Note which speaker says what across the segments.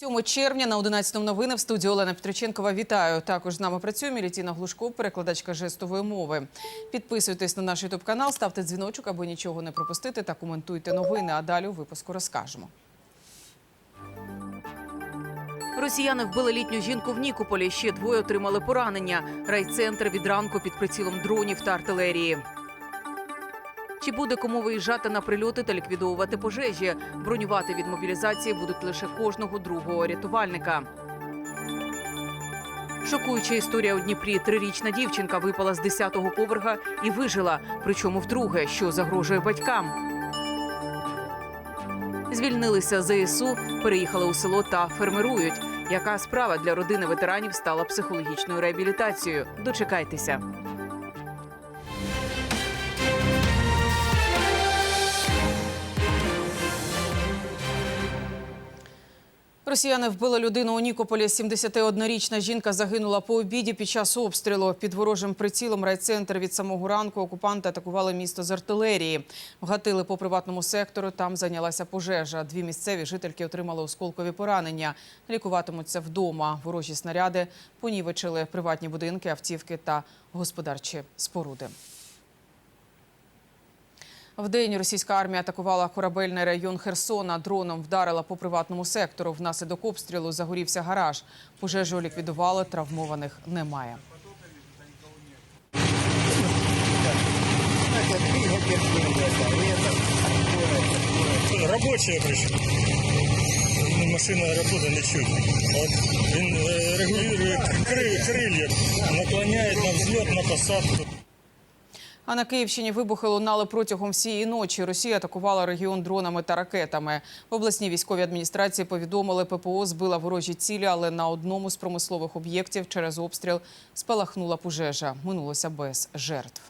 Speaker 1: 7 червня на 11 новини в студії Олена Петриченкова. Вітаю. Також з нами працює Мілітіна Глушко, перекладачка жестової мови. Підписуйтесь на наш ютуб канал, ставте дзвіночок, аби нічого не пропустити та коментуйте новини. А далі у випуску розкажемо. Росіяни вбили літню жінку в Нікополі. Ще двоє отримали поранення. Райцентр від ранку під прицілом дронів та артилерії. Чи буде кому виїжджати на прильоти та ліквідовувати пожежі? Бронювати від мобілізації будуть лише кожного другого рятувальника. Шокуюча історія у Дніпрі. Трирічна дівчинка випала з 10-го поверха і вижила. Причому вдруге, що загрожує батькам. Звільнилися з ЗСУ, переїхали у село та фермерують. Яка справа для родини ветеранів стала психологічною реабілітацією? Дочекайтеся. Росіяни вбили людину у Нікополі. 71-річна жінка загинула по обіді під час обстрілу. Під ворожим прицілом райцентр від самого ранку окупанти атакували місто з артилерії. Вгатили по приватному сектору. Там зайнялася пожежа. Дві місцеві жительки отримали осколкові поранення. Лікуватимуться вдома. Ворожі снаряди понівечили приватні будинки, автівки та господарчі споруди. Вдень російська армія атакувала корабельний район Херсона. Дроном вдарила по приватному сектору. Внаслідок обстрілу загорівся гараж. Пожежу ліквідували, травмованих немає.
Speaker 2: Рабочие причем. Ну, Машина работа не чуть. Він е, регулює крылья, наклоняет на взлет, на посадку.
Speaker 1: А на Київщині вибухи лунали протягом всієї ночі. Росія атакувала регіон дронами та ракетами. В обласній військовій адміністрації повідомили, ППО збила ворожі цілі, але на одному з промислових об'єктів через обстріл спалахнула пожежа. Минулося без жертв.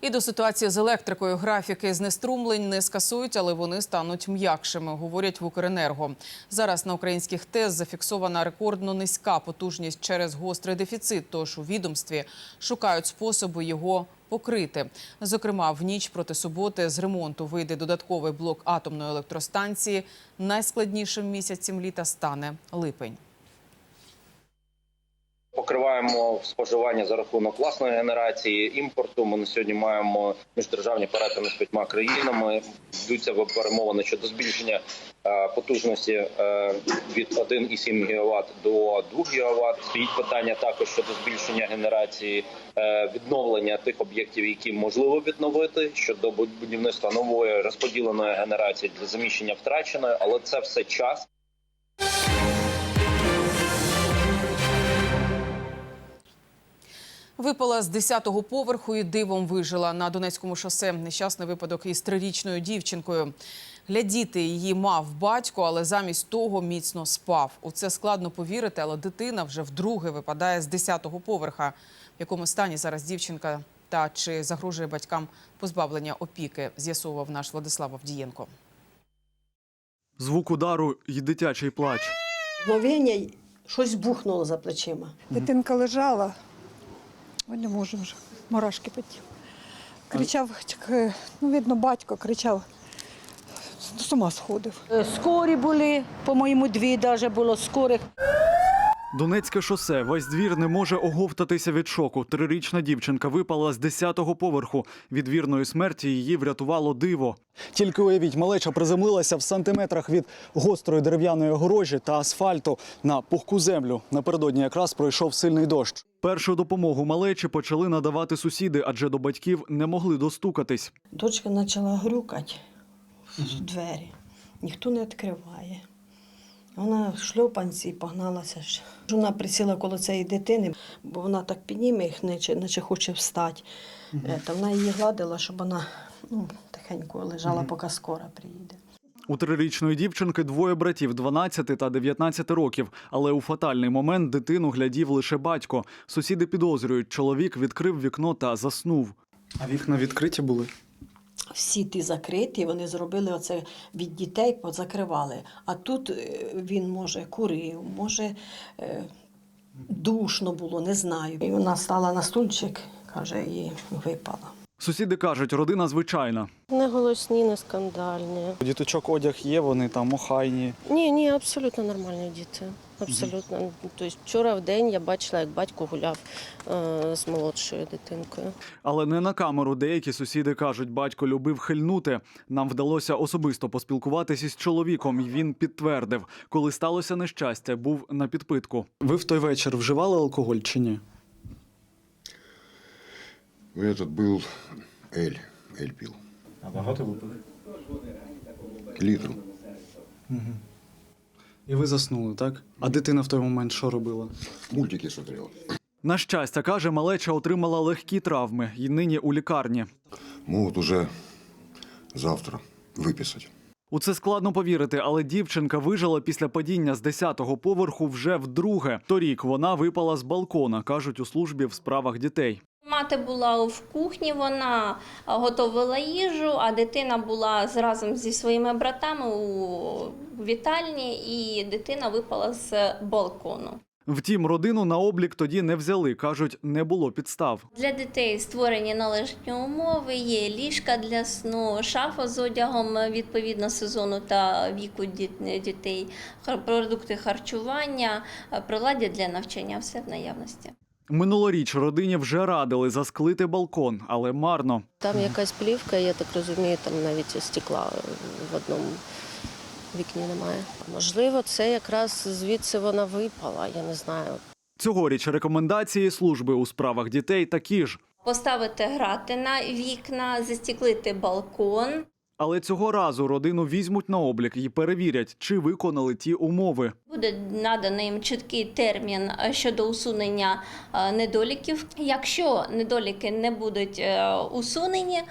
Speaker 1: І до ситуації з електрикою графіки знеструмлень не скасують, але вони стануть м'якшими, говорять в Укренерго. Зараз на українських ТЕС зафіксована рекордно низька потужність через гострий дефіцит. Тож у відомстві шукають способи його покрити. Зокрема, в ніч проти суботи з ремонту вийде додатковий блок атомної електростанції. Найскладнішим місяцем літа стане липень.
Speaker 3: Покриваємо споживання за рахунок власної генерації імпорту. Ми на сьогодні маємо міждержавні перетини з п'ятьма країнами. Йдуться перемовини щодо збільшення е, потужності е, від 1,7 ГВт до 2 ГВт. Стоїть питання також щодо збільшення генерації е, відновлення тих об'єктів, які можливо відновити щодо будівництва нової розподіленої генерації для заміщення втраченої, але це все час.
Speaker 1: Випала з 10-го поверху і дивом вижила на Донецькому шосе. Нещасний випадок із трирічною дівчинкою. Глядіти її мав батько, але замість того міцно спав. У це складно повірити, але дитина вже вдруге випадає з 10-го поверха. В якому стані зараз дівчинка та чи загрожує батькам позбавлення опіки, з'ясовував наш Владислав Авдієнко.
Speaker 4: Звук удару і дитячий плач.
Speaker 5: Мгновення щось бухнуло за плечима.
Speaker 6: Дитинка лежала, ой, не можемо вже, мурашки поті. Кричав, ну, видно, батько кричав, з ума сходив.
Speaker 7: Е, Скорі були, по-моєму, дві навіть було скорих.
Speaker 4: Донецьке шосе. Весь двір не може оговтатися від шоку. Трирічна дівчинка випала з 10-го поверху. Від вірної смерті її врятувало диво. Тільки уявіть, малеча приземлилася в сантиметрах від гострої дерев'яної огорожі та асфальту на пухку землю. Напередодні якраз пройшов сильний дощ. Першу допомогу малечі почали надавати сусіди, адже до батьків не могли достукатись.
Speaker 5: Дочка почала грюкати в двері. Ніхто не відкриває. Вона в шльопанці погналася. Вона присіла коло цієї дитини, бо вона так підніме їх, наче, наче хоче встати. Е, Та вона її гладила, щоб вона ну, тихенько лежала, поки скоро приїде.
Speaker 4: У трирічної дівчинки двоє братів 12 та 19 років. Але у фатальний момент дитину глядів лише батько. Сусіди підозрюють, чоловік відкрив вікно та заснув. А вікна відкриті були.
Speaker 5: Всі ті закриті, вони зробили оце від дітей, позакривали. А тут е, він, може, курив, може, е, душно було, не знаю. І вона стала на стульчик, каже, і випала.
Speaker 4: Сусіди кажуть, родина звичайна.
Speaker 8: Не голосні, не скандальні.
Speaker 4: У діточок одяг є, вони там охайні.
Speaker 8: Ні, ні, абсолютно нормальні діти. Абсолютно. Тобто вчора в день я бачила, як батько гуляв е, з молодшою дитинкою.
Speaker 4: Але не на камеру. Деякі сусіди кажуть, батько любив хильнути. Нам вдалося особисто поспілкуватися із чоловіком, і він підтвердив, коли сталося нещастя, був на підпитку. Ви в той вечір вживали алкоголь чи ні?
Speaker 9: Этот был Эль. Эль пил.
Speaker 4: А багато випили?
Speaker 9: Литр.
Speaker 4: І ви заснули, так? А дитина в той момент що робила?
Speaker 9: Мультики смотрел.
Speaker 4: На щастя, каже, малеча отримала легкі травми і нині у лікарні.
Speaker 9: Могут уже завтра выписать.
Speaker 4: У це складно повірити, але дівчинка вижила після падіння з 10-го поверху вже вдруге. Торік вона випала з балкона, кажуть у службі в справах дітей.
Speaker 10: Мати була в кухні, вона готувала їжу, а дитина була разом зі своїми братами у вітальні, і дитина випала з балкону.
Speaker 4: Втім, родину на облік тоді не взяли. кажуть, не було підстав.
Speaker 10: Для дітей створені належні умови, є ліжка для сну, шафа з одягом е, відповідно сезону та віку дітей, продукти харчування, е, приладдя для навчання, все в наявності.
Speaker 4: Минулоріч родині вже радили засклити балкон, але марно.
Speaker 8: Там якась плівка, я так розумію, там навіть стекла в одному вікні немає. Можливо, це якраз звідси вона випала, я не знаю.
Speaker 4: Цьогоріч рекомендації служби у справах дітей такі ж.
Speaker 10: Поставити грати на вікна, застіклити балкон.
Speaker 4: Але цього разу родину візьмуть на облік і перевірять, чи виконали ті умови.
Speaker 10: Буде наданий їм чіткий термін е, щодо усунення е, недоліків. Якщо недоліки не будуть е, усунені,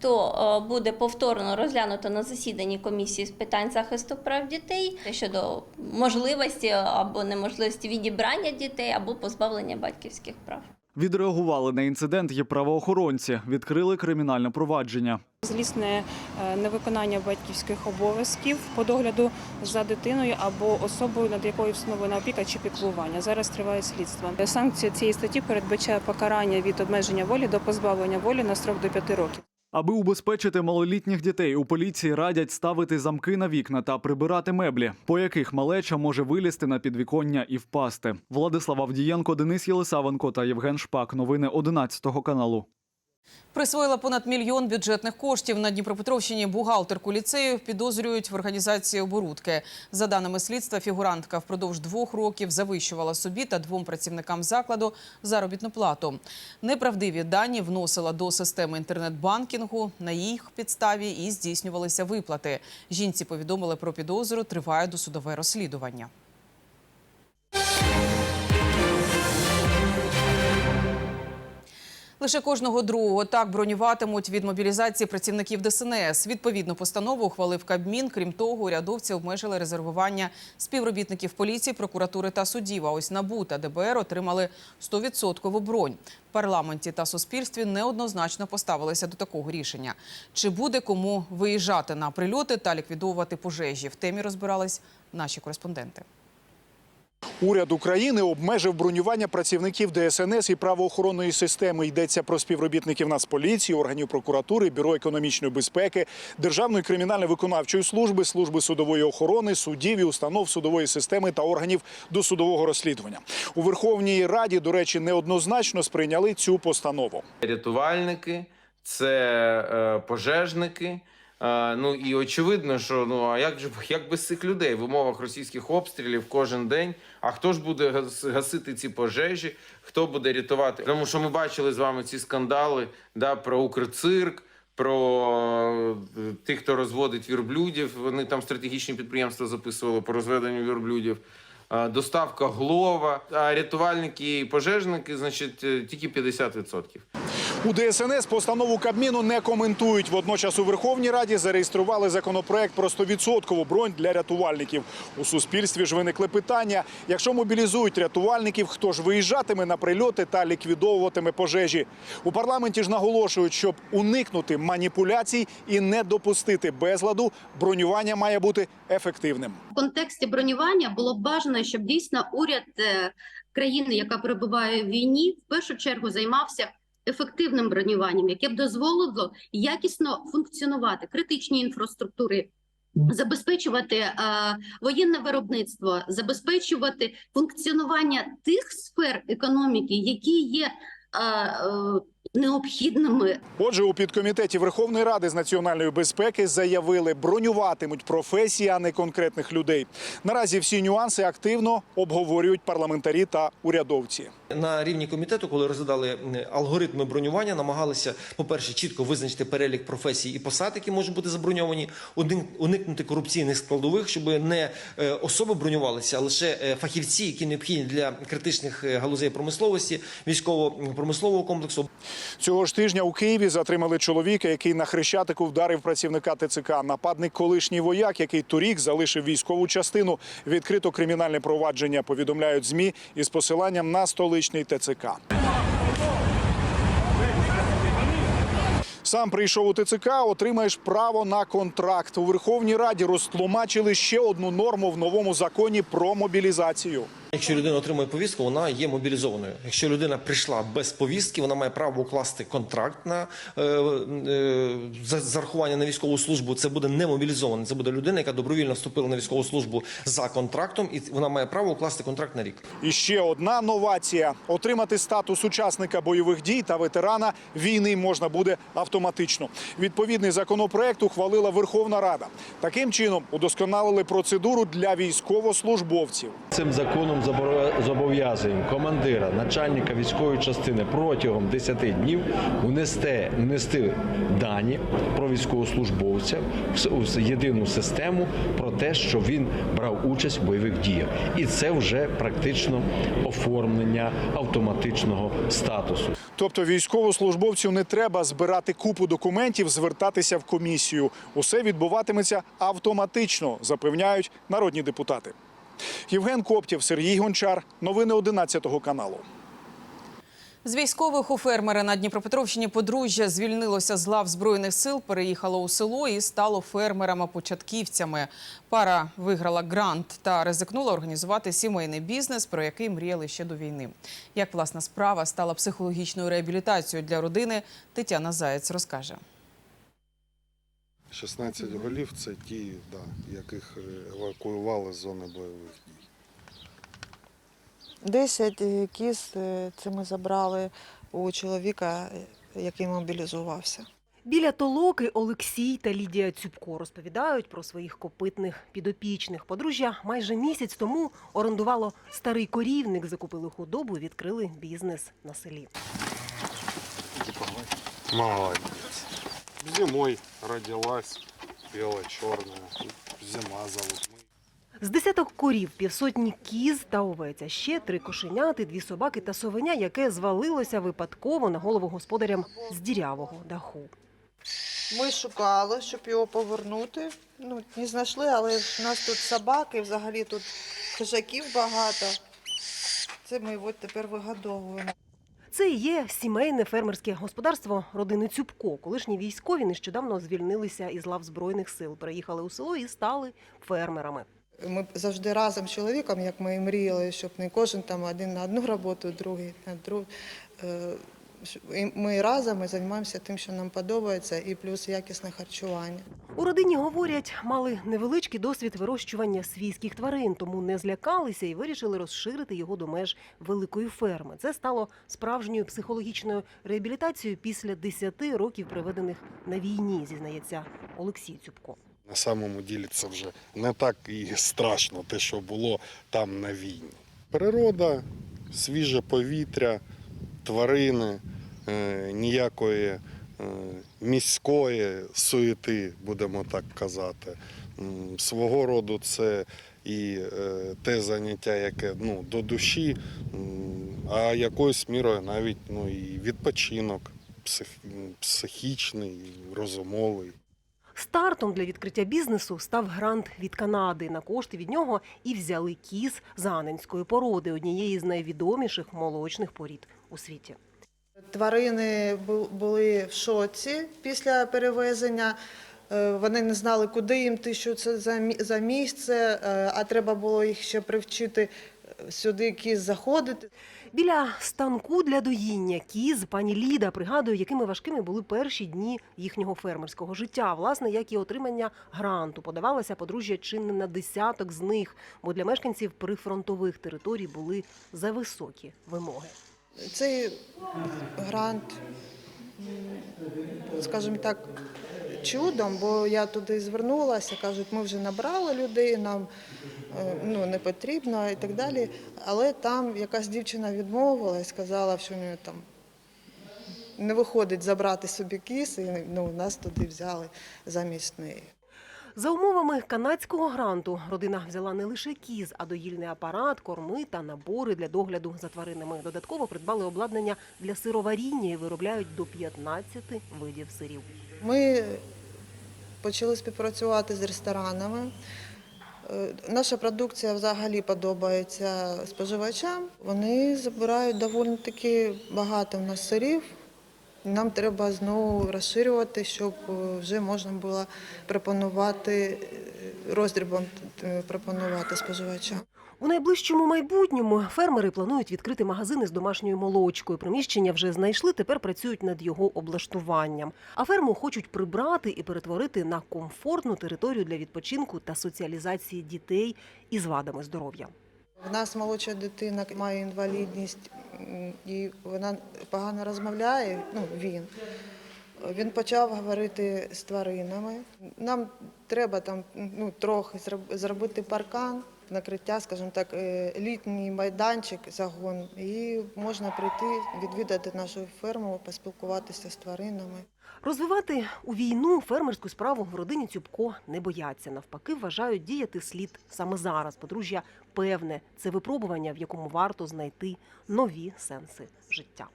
Speaker 10: то буде повторно розглянуто на засіданні комісії з питань захисту прав дітей щодо можливості або неможливості відібрання дітей або позбавлення батьківських прав.
Speaker 4: Відреагували на інцидент і правоохоронці, відкрили кримінальне провадження.
Speaker 11: Злісне е, невиконання батьківських обов'язків по догляду за дитиною або особою, над якою встановлена опіка чи піклування. Зараз триває слідство. Санкція цієї статті передбачає покарання від обмеження волі до позбавлення волі на строк до 5 років.
Speaker 4: Аби убезпечити малолітніх дітей, у поліції радять ставити замки на вікна та прибирати меблі, по яких малеча може вилізти на підвіконня і впасти. Владислав Авдієнко, Денис Єлисавенко та Євген Шпак. Новини 11 каналу.
Speaker 1: Присвоїла понад мільйон бюджетних коштів на Дніпропетровщині бухгалтерку ліцею підозрюють в організації оборудки. За даними слідства, фігурантка впродовж двох років завищувала собі та двом працівникам закладу заробітну плату. Неправдиві дані вносила до системи інтернет-банкінгу. На їх підставі і здійснювалися виплати. Жінці повідомили про підозру. Триває досудове розслідування. Лише кожного другого так бронюватимуть від мобілізації працівників ДСНС. Відповідну постанову ухвалив Кабмін. Крім того, урядовці обмежили резервування співробітників поліції, прокуратури та судів. А ось НАБУ та ДБР отримали 100% бронь. В парламенті та суспільстві неоднозначно поставилися до такого рішення. Чи буде кому виїжджати на прильоти та ліквідовувати пожежі? В темі розбирались наші кореспонденти.
Speaker 12: Уряд України обмежив бронювання працівників ДСНС і правоохоронної системи. Йдеться про співробітників Нацполіції, органів прокуратури, бюро економічної безпеки, Державної кримінально-виконавчої служби, служби судової охорони, судів і установ судової системи та органів досудового розслідування. У Верховній Раді, до речі, неоднозначно сприйняли цю постанову.
Speaker 13: рятувальники, це е, пожежники. Е, ну і очевидно, що ну а як же як без цих людей в умовах російських обстрілів кожен день? А хто ж буде гас- гасити ці пожежі? Хто буде рятувати? Тому що ми бачили з вами ці скандали да, про Укрцирк. Про е, тих, хто розводить вірблюдів, вони там стратегічні підприємства записували по розведенню вірблюдів. Доставка глова, а рятувальники і пожежники, значить, е, тільки 50%.
Speaker 12: У ДСНС постанову Кабміну не коментують. Водночас у Верховній Раді зареєстрували законопроект про 100% бронь для рятувальників. У суспільстві ж виникли питання: якщо мобілізують рятувальників, хто ж виїжджатиме на прильоти та ліквідовуватиме пожежі? У парламенті ж наголошують, щоб уникнути маніпуляцій і не допустити безладу, бронювання має бути ефективним.
Speaker 14: В контексті бронювання було б бажано, щоб дійсно уряд е, країни, яка перебуває в війні, в першу чергу займався ефективним бронюванням, яке б дозволило якісно функціонувати критичні інфраструктури. Забезпечувати е, воєнне виробництво, забезпечувати функціонування тих сфер економіки, які є е, е, необхідними
Speaker 12: Отже, у підкомітеті Верховної Ради з національної безпеки заявили, бронюватимуть професії, а не конкретних людей. Наразі всі нюанси активно обговорюють парламентарі та урядовці.
Speaker 15: На рівні комітету, коли розглядали алгоритми бронювання, намагалися, по-перше, чітко визначити перелік професій і посад, які можуть бути заброньовані, уник- уникнути корупційних складових, щоб не е, особи бронювалися, а лише е, фахівці, які необхідні для критичних е, галузей промисловості, військово-промислового комплексу.
Speaker 12: Цього ж тижня у Києві затримали чоловіка, який на хрещатику вдарив працівника ТЦК. Нападник колишній вояк, який торік залишив військову частину. Відкрито кримінальне провадження. Повідомляють змі із посиланням на столичний ТЦК. Сам прийшов у ТЦК, отримаєш право на контракт. У Верховній Раді розтлумачили ще одну норму в новому законі про мобілізацію.
Speaker 15: Якщо людина отримує повістку, вона є мобілізованою. Якщо людина прийшла без повістки, вона має право укласти контракт на е, е, зарахування на військову службу. Це буде не мобілізований. Це буде людина, яка добровільно вступила на військову службу за контрактом, і вона має право укласти контракт на рік.
Speaker 12: І ще одна новація: отримати статус учасника бойових дій та ветерана війни можна буде автоматично. Відповідний законопроект ухвалила Верховна Рада. Таким чином удосконалили процедуру для військовослужбовців.
Speaker 16: Цим законом зобов'язуємо командира, начальника військової частини протягом 10 днів внести, внести дані про військовослужбовця в єдину систему про те, що він брав участь в бойових діях. І це вже практично оформлення автоматичного статусу.
Speaker 12: Тобто військовослужбовцю не треба збирати купу документів, звертатися в комісію. Усе відбуватиметься автоматично, запевняють народні депутати. Євген Коптєв, Сергій Гончар. Новини 11 каналу.
Speaker 1: З військових у фермера на Дніпропетровщині подружжя звільнилося з лав збройних сил, переїхало у село і стало фермерами-початківцями. Пара виграла грант та ризикнула організувати сімейний бізнес, про який мріяли ще до війни. Як власна справа стала психологічною реабілітацією для родини, Тетяна Заєць розкаже.
Speaker 17: 16 голів це ті, да, яких евакуювали з зони бойових дій.
Speaker 6: 10 кіз це ми забрали у чоловіка, який мобілізувався.
Speaker 18: Біля толоки Олексій та Лідія Цюбко розповідають про своїх копитних підопічних. Подружжя майже місяць тому орендувало старий корівник, закупили худобу відкрили бізнес на селі.
Speaker 17: Молодець. Зимой родилась біло-чорна, зима золотна.
Speaker 18: З десяток корів, півсотні кіз та овець, а ще три кошеняти, дві собаки та совеня, яке звалилося випадково на голову господарям з дірявого даху.
Speaker 6: Ми шукали, щоб його повернути. Ну, не знайшли, але в нас тут собаки, взагалі тут хижаків багато. Це ми його тепер вигодовуємо.
Speaker 18: Це і є сімейне фермерське господарство родини Цюбко. Колишні військові нещодавно звільнилися із лав збройних сил, приїхали у село і стали фермерами.
Speaker 6: Ми завжди разом з чоловіком, як ми і мріяли, щоб не кожен там один на одну роботу, другий на другу. Ми разом і займаємося тим, що нам подобається, і плюс якісне харчування.
Speaker 18: У родині говорять, мали невеличкий досвід вирощування свійських тварин, тому не злякалися і вирішили розширити його до меж великої ферми. Це стало справжньою психологічною реабілітацією після 10 років, проведених на війні, зізнається Олексій Цюбко.
Speaker 17: На самому ділі це вже не так і страшно, те, що було там на війні. Природа, свіже повітря, тварини, е, ніякої е, міської суєти, будемо так казати. Свого роду це і е, те заняття, яке ну, до душі, а якоюсь мірою навіть ну, і відпочинок псих, психічний, розумовий.
Speaker 18: Стартом для відкриття бізнесу став грант від Канади. На кошти від нього і взяли кіз заненської породи, однієї з найвідоміших молочних порід у світі.
Speaker 6: Тварини бу- були в шоці після перевезення. Е, Вони не знали, куди їм ти, що це за мі- місце, е, а треба було їх ще привчити е, сюди кіз заходити.
Speaker 18: Біля станку для доїння кіз пані Ліда пригадує, якими важкими були перші дні їхнього фермерського життя. Власне, як і отримання гранту. Подавалося подружжя чи не на десяток з них, бо для мешканців прифронтових територій були зависокі вимоги.
Speaker 6: Цей грант, скажімо так, чудом, бо я туди звернулася, кажуть, ми вже набрали людей, нам е, ну, не потрібно і так далі. Але там якась дівчина відмовилась, сказала, що неї там не виходить забрати собі кіс, і ну, нас туди взяли замість неї.
Speaker 18: За умовами канадського гранту родина взяла не лише кіз, а доїльний апарат, корми та набори для догляду за тваринами. Додатково придбали обладнання для сироваріння і виробляють до 15 видів сирів.
Speaker 6: Ми почали співпрацювати з ресторанами. Е, Наша продукція взагалі подобається споживачам. Вони забирають доволі таки багато в нас сирів. Нам треба знову розширювати, щоб е, вже можна було пропонувати е, роздрібом е, пропонувати споживачам.
Speaker 18: У найближчому майбутньому фермери планують відкрити магазини з домашньою молочкою. Приміщення вже знайшли, тепер працюють над його облаштуванням. А ферму хочуть прибрати і перетворити на комфортну територію для відпочинку та соціалізації дітей із вадами здоров'я.
Speaker 6: В нас молодша дитина має інвалідність і вона погано розмовляє. Ну він. Він почав говорити з тваринами. Нам треба там ну, трохи зроб- зробити паркан, накриття, скажімо так, е, літній майданчик, загон. І можна прийти, відвідати нашу ферму, поспілкуватися з тваринами.
Speaker 18: Розвивати у війну фермерську справу в родині Цюбко не бояться. Навпаки, вважають діяти слід саме зараз. Подружжя певне це випробування, в якому варто знайти нові сенси життя.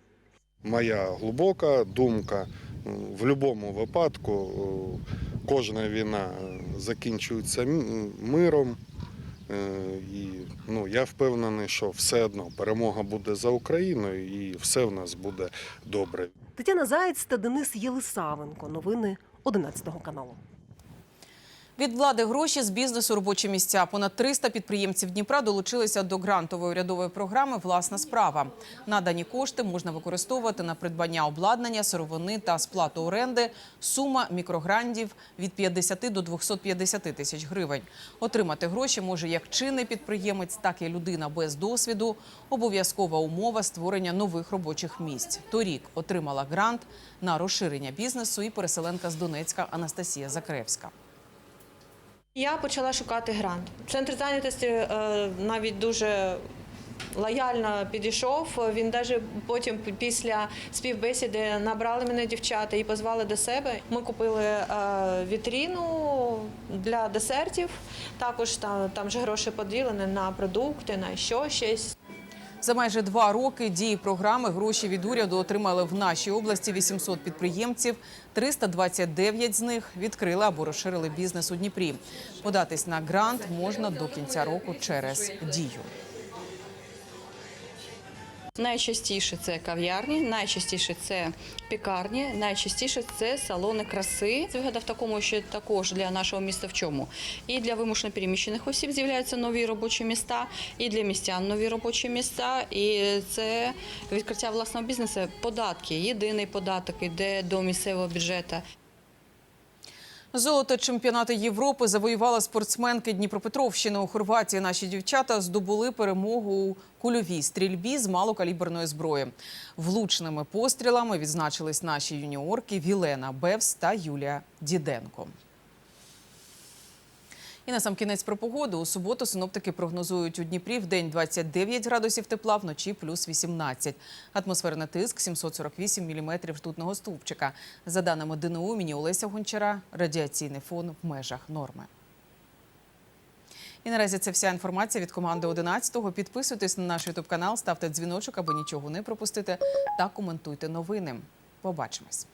Speaker 17: Моя глибока думка в будь-якому випадку кожна війна е, закінчується миром. Е, І ну, я впевнений, що все одно перемога буде за Україною і все в нас буде добре.
Speaker 18: Тетяна Заєць та Денис Єлисавенко. Новини 11 каналу.
Speaker 1: Від влади гроші з бізнесу робочі місця. Понад 300 підприємців Дніпра долучилися до грантової урядової програми Власна справа. Надані кошти можна використовувати на придбання обладнання, сировини та сплату оренди. Сума мікрогрантів від 50 до 250 тисяч гривень. Отримати гроші може як чинний підприємець, так і людина без досвіду. Обов'язкова умова створення нових робочих місць. Торік отримала грант на розширення бізнесу і переселенка з Донецька Анастасія Закревська.
Speaker 19: Я почала шукати грант. Центр зайнятості е, навіть дуже лояльно підійшов. Він навіть потім після співбесіди набрали мене дівчата і позвали до себе. Ми купили е, вітріну для десертів. Також там, там же гроші поділені на продукти, на що щось.
Speaker 1: За майже два роки дії програми гроші від уряду отримали в нашій області 800 підприємців. 329 з них відкрили або розширили бізнес у Дніпрі. Податись на грант можна до кінця року через дію.
Speaker 20: Найчастіше це кав'ярні, найчастіше це пікарні, найчастіше це салони краси. Вигода в такому, що також для нашого міста в чому? І для вимушено переміщених осіб з'являються нові робочі міста, і для містян нові робочі міста. І це відкриття власного бізнесу. Податки, єдиний податок іде до місцевого бюджету.
Speaker 1: Золото чемпіонату Європи завоювала спортсменки Дніпропетровщини. У Хорватії наші дівчата здобули перемогу у кульовій стрільбі з малокаліберної зброї. Влучними пострілами відзначились наші юніорки Вілена Бевс та Юлія Діденко. І на сам кінець про погоду. У суботу синоптики прогнозують у Дніпрі в день 29 градусів тепла, вночі плюс 18. Атмосферний тиск 748 міліметрів ртутного стовпчика. За даними ДНУ імені Олеся Гончара, радіаційний фон в межах норми. І наразі це вся інформація від команди 11-го. Підписуйтесь на наш ютуб канал, ставте дзвіночок, аби нічого не пропустити, та коментуйте новини. Побачимось.